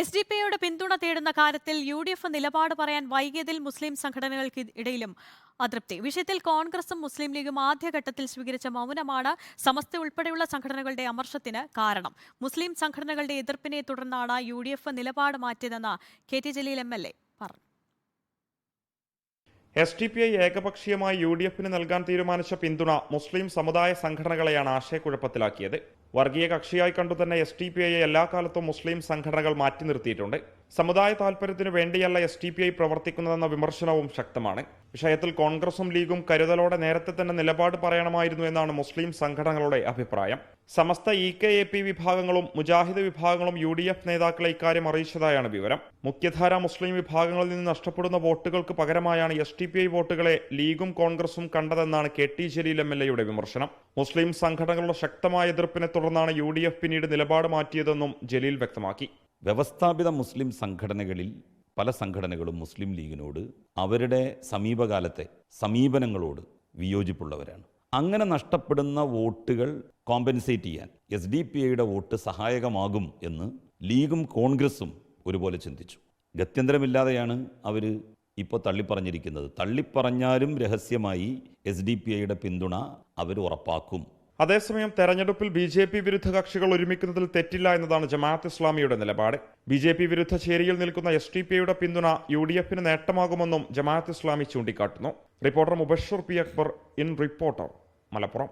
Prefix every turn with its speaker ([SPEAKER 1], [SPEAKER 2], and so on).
[SPEAKER 1] S D P ഐയുടെ പിന്തുണ തേടുന്ന കാര്യത്തിൽ യു ഡി എഫ് നിലപാട് പറയാൻ വൈകിയതിൽ മുസ്ലിം സംഘടനകൾക്ക് ഇടയിലും അതൃപ്തി. വിഷയത്തിൽ കോൺഗ്രസും മുസ്ലിം ലീഗും ആദ്യഘട്ടത്തിൽ സ്വീകരിച്ച മൗനമാണ് സമസ്ത ഉൾപ്പെടെയുള്ള സംഘടനകളുടെ അമർഷത്തിന് കാരണം. മുസ്ലിം സംഘടനകളുടെ എതിർപ്പിനെ തുടർന്നാണ് യു ഡി എഫ് നിലപാട് മാറ്റിയതെന്ന് K T Jaleel M L A പറഞ്ഞു.
[SPEAKER 2] എസ് ഡി പി ഐ ഏകപക്ഷീയമായി യു ഡി എഫിന് നൽകാൻ തീരുമാനിച്ച പിന്തുണ മുസ്ലിം സമുദായ സംഘടനകളെയാണ് ആശയക്കുഴപ്പത്തിലാക്കിയത്. വർഗീയ കക്ഷിയായി കണ്ടു തന്നെ എസ് ടി പി ഐയെ എല്ലാ കാലത്തും മുസ്ലിം സംഘടനകൾ മാറ്റി നിർത്തിയിട്ടുണ്ട്. സമുദായ താൽപര്യത്തിനു വേണ്ടിയല്ല എസ് ടി പി ഐ പ്രവർത്തിക്കുന്നതെന്ന വിമർശനവും ശക്തമാണ്. വിഷയത്തിൽ കോൺഗ്രസും ലീഗും കരുതലോടെ നേരത്തെ തന്നെ നിലപാട് പറയണമായിരുന്നു എന്നാണ് മുസ്ലിം സംഘടനകളുടെ അഭിപ്രായം. Samastha E K A P വിഭാഗങ്ങളും മുജാഹിദ് വിഭാഗങ്ങളും യു ഡി എഫ് നേതാക്കളെ ഇക്കാര്യം അറിയിച്ചതായാണ് വിവരം. മുഖ്യധാര മുസ്ലിം വിഭാഗങ്ങളിൽ നിന്ന് നഷ്ടപ്പെടുന്ന വോട്ടുകൾക്ക് പകരമായാണ് എസ് ടി പി ഐ വോട്ടുകളെ ലീഗും കോൺഗ്രസും കണ്ടതെന്നാണ് K T Jaleel M L എയുടെ വിമർശനം. മുസ്ലിം സംഘടനകളുടെ ശക്തമായ എതിർപ്പിനെ തുടർന്നാണ് യു ഡി എഫ് പിന്നീട് നിലപാട് മാറ്റിയതെന്നും ജലീൽ വ്യക്തമാക്കി.
[SPEAKER 3] വ്യവസ്ഥാപിത മുസ്ലിം സംഘടനകളിൽ പല സംഘടനകളും മുസ്ലിം ലീഗിനോട് അവരുടെ സമീപകാലത്തെ സമീപനങ്ങളോട് വിയോജിപ്പുള്ളവരാണ്. അങ്ങനെ നഷ്ടപ്പെടുന്ന വോട്ടുകൾ കോമ്പൻസേറ്റ് ചെയ്യാൻ എസ് ഡി പി ഐയുടെ വോട്ട് സഹായകമാകും എന്ന് ലീഗും കോൺഗ്രസും ഒരുപോലെ ചിന്തിച്ചു. ഗത്യന്തരമില്ലാതെയാണ് അവർ ഇപ്പോൾ തള്ളിപ്പറഞ്ഞിരിക്കുന്നത്. തള്ളിപ്പറഞ്ഞാലും രഹസ്യമായി എസ് ഡി പി ഐയുടെ പിന്തുണ അവർ ഉറപ്പാക്കും.
[SPEAKER 2] അതേസമയം തെരഞ്ഞെടുപ്പിൽ ബി ജെ പി വിരുദ്ധ കക്ഷികൾ ഒരുമിക്കുന്നതിൽ തെറ്റില്ല എന്നതാണ് ജമാഅത്ത് ഇസ്ലാമിയുടെ നിലപാട്. ബി ജെ പി വിരുദ്ധ ചേരിയിൽ നിൽക്കുന്ന എസ് ടി പിയുടെ പിന്തുണ യു ഡി എഫിന് നേട്ടമാകുമെന്നും ജമാഅത്ത് ഇസ്ലാമി ചൂണ്ടിക്കാട്ടുന്നു. Reporter Mubashar P Akbar in reporter Malappuram.